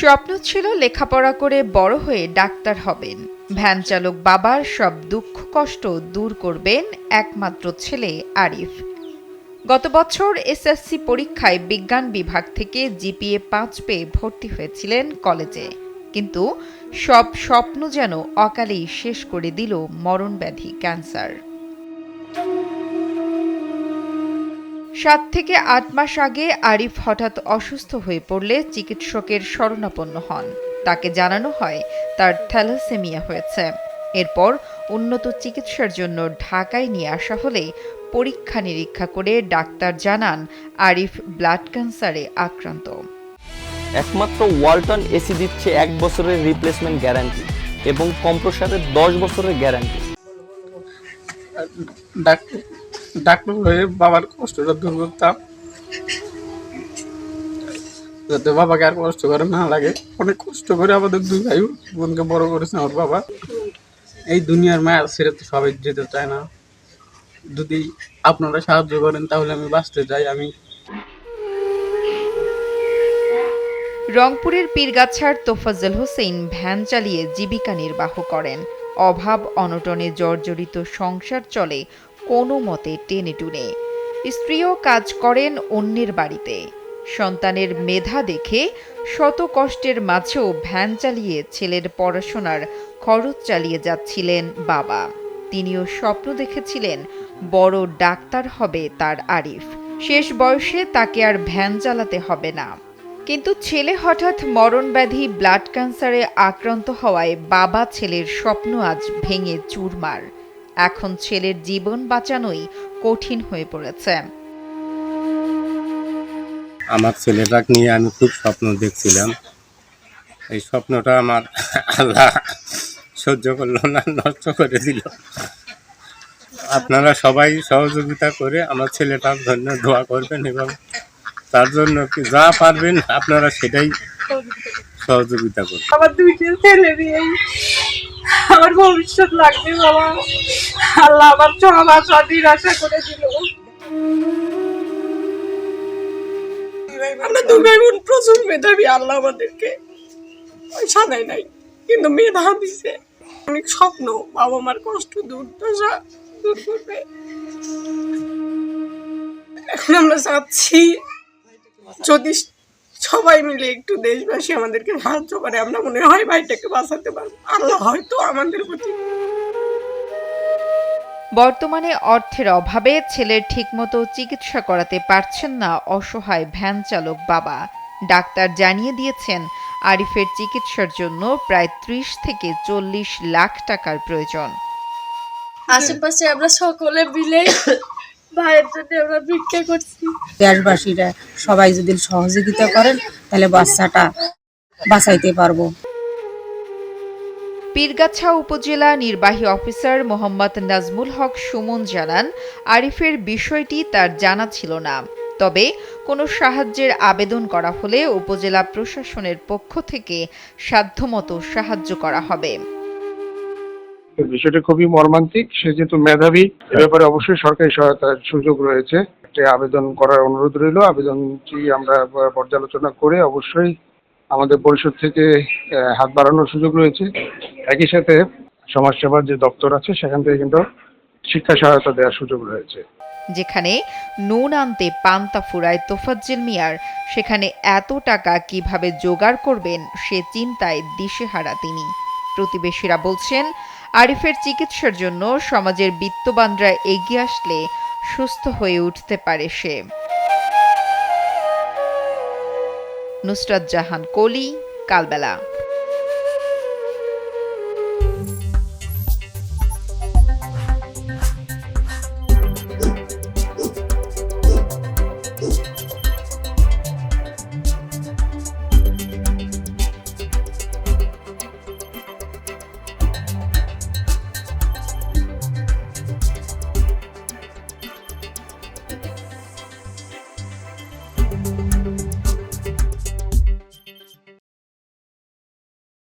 স্বপ্ন ছিল লেখাপড়া করে বড় হয়ে ডাক্তার হবেন। ভ্যান চালক বাবার সব দুঃখ কষ্ট দূর করবেন একমাত্র ছেলে আরিফ। গত বছর এসএসসি পরীক্ষায় বিজ্ঞান বিভাগ থেকে জিপিএ পাঁচ পেয়ে ভর্তি হয়েছিলেন কলেজে। কিন্তু সব স্বপ্ন যেন অকালেই শেষ করে দিল মরণব্যাধি ক্যান্সার। সাত থেকে আট মাস আগে আরিফ হঠাৎ অসুস্থ হয়ে পড়লে চিকিৎসকের শরণাপন্ন হন। তাকে জানানো হয় তার থ্যালাসেমিয়া হয়েছে। এরপর উন্নত চিকিৎসার জন্য ঢাকায় নিয়ে আসা হলে পরীক্ষা নিরীক্ষা করে ডাক্তার জানান আরিফ ব্লাড ক্যান্সারে আক্রান্ত। একমাত্র ওয়ালটন এসি দিচ্ছে এক বছরের রিপ্লেসমেন্ট গ্যারান্টি এবং কম্প্রসারের দশ বছরের গ্যারান্টি। ডাক্তার হয়ে বাবার কষ্টটা দূর করতাম। যাতে বাবাকে আর কষ্ট করে না লাগে। অনেক কষ্ট করে আমাদের দুই ভাই বোনকে বড় করেছে আমার বাবা। এই দুনিয়ার মায়ের ছেড়ে তো সবাই যেতে চায় না। যদি আপনারা সাহায্য করেন, তাহলে আমি বাঁচতে চাই। আমি রংপুরের পীরগাছার তোফাজ্জল হোসেন ভ্যান চালিয়ে জীবিকা নির্বাহ করেন। অভাব অনটনে জর্জরিত সংসার চলে কোনো মতে টেনে টুনে। স্ত্রীও কাজ করেন অন্যের বাড়িতে। সন্তানের মেধা দেখে শত কষ্টের মাঝেও ভ্যান চালিয়ে ছেলের পড়াশোনার খরচ চালিয়ে যাচ্ছিলেন বাবা। তিনিও স্বপ্ন দেখেছিলেন বড় ডাক্তার হবে তার আরিফ। শেষ বয়সে তাকে আর ভ্যান চালাতে হবে না। কিন্তু ছেলে হঠাৎ মরণব্যাধি ব্লাড ক্যান্সারে আক্রান্ত হওয়ায় বাবা ছেলের স্বপ্ন আজ ভেঙে চুরমার। এখন ছেলের জীবন বাঁচানোই কঠিন হয়ে পড়েছে। আমার ছেলেটাকে নিয়ে আমি খুব স্বপ্ন দেখছিলাম। এই স্বপ্নটা আমার আল্লাহ সহ্য করল না, নষ্ট করে দিল। আপনারা সবাই সহযোগিতা করে আমার ছেলেটার জন্য দোয়া করবেন এবং তার জন্য যা পারবেন আপনারা সেটাই সহযোগিতা করবেন। আমার দুইটা ছেলে নিয়েই আমার ভবিষ্যৎ লাগবে বাবা। আল্লাহ আমার ছ মাস নিরাশা করে দিল। আমরা দুই ভাই বোন প্রচুর মেধাবী, আল্লাহ আমাদেরকে দেয় নাই, কিন্তু মেধা দিছে। অনেক স্বপ্ন বাবা মার কষ্ট, দুর্দশা দূর করবে। এখন আমরা চাচ্ছি যদি সবাই মিলে একটু দেশবাসী আমাদেরকে সাহায্য করে আমরা মনে হয় ভাইটাকে বাঁচাতে পারব। আল্লাহ হয়তো আমাদের প্রতি বর্তমানে অর্থের অভাবে ছেলের ঠিকমতো চিকিৎসা করাতে পারছেন না অসহায় ভ্যান চালক বাবা। ডাক্তার জানিয়ে দিয়েছেন আরিফের চিকিৎসার জন্য প্রায় ত্রিশ থেকে চল্লিশ লাখ টাকার প্রয়োজন। আশেপাশে আমরা সকলে মিলে ভাইয়ের জন্য আমরা ভিক্ষা করছি। দেশবাসীরা সবাই যদি সহযোগিতা করেন তাহলে বাচ্চাটা বাঁচাইতে পারব। পীরগাছা উপজেলা নির্বাহী অফিসার মোহাম্মদ নাজমুল হক সুমন জানান আরিফের বিষয়টি তার জানা ছিল না। তবে কোনো সাহায্যের আবেদন করা হলে উপজেলা প্রশাসনের পক্ষ থেকে সাধ্যমতো সাহায্য করা হবে। বিষয়টা খুবই মর্মান্তিক। সে যেহেতু মেধাবী এ ব্যাপারে অবশ্যই সরকারি সহায়তার সুযোগ রয়েছে। একটা আবেদন করার অনুরোধ রইল। আবেদনটি আমরা পর্যালোচনা করে অবশ্যই আমাদের পরিষদ থেকে আহ, হাত বাড়ানোর সুযোগ রয়েছে। একই সাথে সমাজসেবার যে দপ্তর আছে সেখান থেকে কিন্তু শিক্ষা সহায়তা দেওয়ার সুযোগ রয়েছে। যেখানে নুন আনতে পান্তা ফুরায় তোফাজ্জেল মিয়ার সেখানে এত টাকা কীভাবে জোগাড় করবেন সে চিন্তায় দিশেহারা তিনি। প্রতিবেশীরা বলছেন, আরিফের চিকিৎসার জন্য সমাজের বিত্তবানরা এগিয়ে আসলে সুস্থ হয়ে উঠতে পারে সে। নুসরাত জাহান, কোলি, কালবেলা।